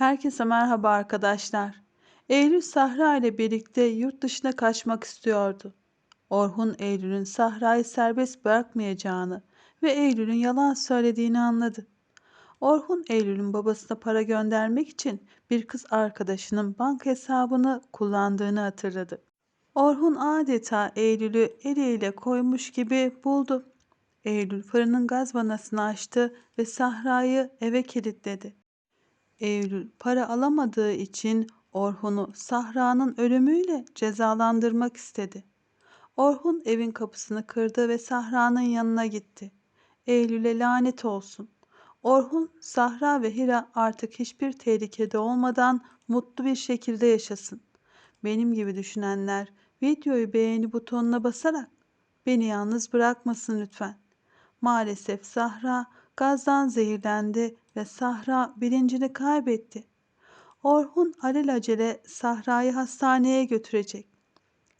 Herkese merhaba arkadaşlar. Eylül Sahra ile birlikte yurt dışına kaçmak istiyordu. Orhun Eylül'ün Sahra'yı serbest bırakmayacağını ve Eylül'ün yalan söylediğini anladı. Orhun Eylül'ün babasına para göndermek için bir kız arkadaşının banka hesabını kullandığını hatırladı. Orhun adeta Eylül'ü eliyle koymuş gibi buldu. Eylül fırının gaz vanasını açtı ve Sahra'yı eve kilitledi. Eylül para alamadığı için Orhun'u Sahra'nın ölümüyle cezalandırmak istedi. Orhun evin kapısını kırdı ve Sahra'nın yanına gitti. Eylül'e lanet olsun. Orhun, Sahra ve Hira artık hiçbir tehlikede olmadan mutlu bir şekilde yaşasın. Benim gibi düşünenler videoyu beğeni butonuna basarak beni yalnız bırakmasın lütfen. Maalesef Sahra gazdan zehirlendi ve Sahra bilincini kaybetti. Orhun alelacele Sahra'yı hastaneye götürecek.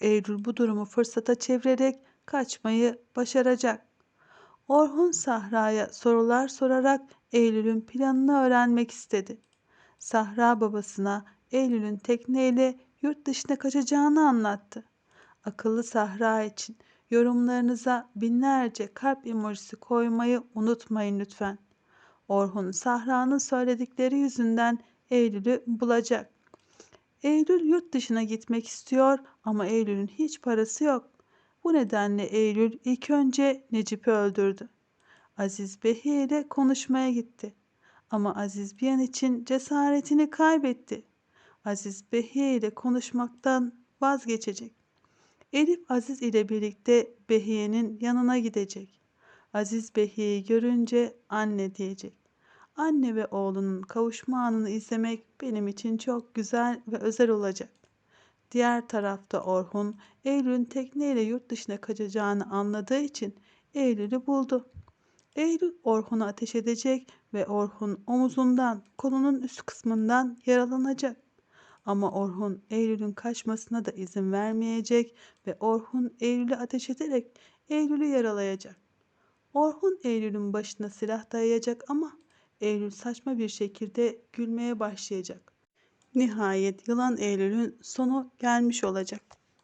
Eylül bu durumu fırsata çevirerek kaçmayı başaracak. Orhun Sahra'ya sorular sorarak Eylül'ün planını öğrenmek istedi. Sahra babasına Eylül'ün tekneyle yurt dışına kaçacağını anlattı. Akıllı Sahra için yorumlarınıza binlerce kalp emojisi koymayı unutmayın lütfen. Orhun Sahra'nın söyledikleri yüzünden Eylül'ü bulacak. Eylül yurt dışına gitmek istiyor ama Eylül'ün hiç parası yok. Bu nedenle Eylül ilk önce Necip'i öldürdü. Aziz Behi ile konuşmaya gitti. Ama Aziz bir an için cesaretini kaybetti. Aziz Behi ile konuşmaktan vazgeçecek. Elif Aziz ile birlikte Behiye'nin yanına gidecek. Aziz Behiye'yi görünce anne diyecek. Anne ve oğlunun kavuşma anını izlemek benim için çok güzel ve özel olacak. Diğer tarafta Orhun, Eylül'ün tekneyle yurt dışına kaçacağını anladığı için Eylül'ü buldu. Eylül Orhun'a ateş edecek ve Orhun omuzundan, kolunun üst kısmından yaralanacak. Ama Orhun Eylül'ün kaçmasına da izin vermeyecek ve Orhun Eylül'e ateş ederek Eylül'ü yaralayacak. Orhun Eylül'ün başına silah dayayacak ama Eylül saçma bir şekilde gülmeye başlayacak. Nihayet yılan Eylül'ün sonu gelmiş olacak.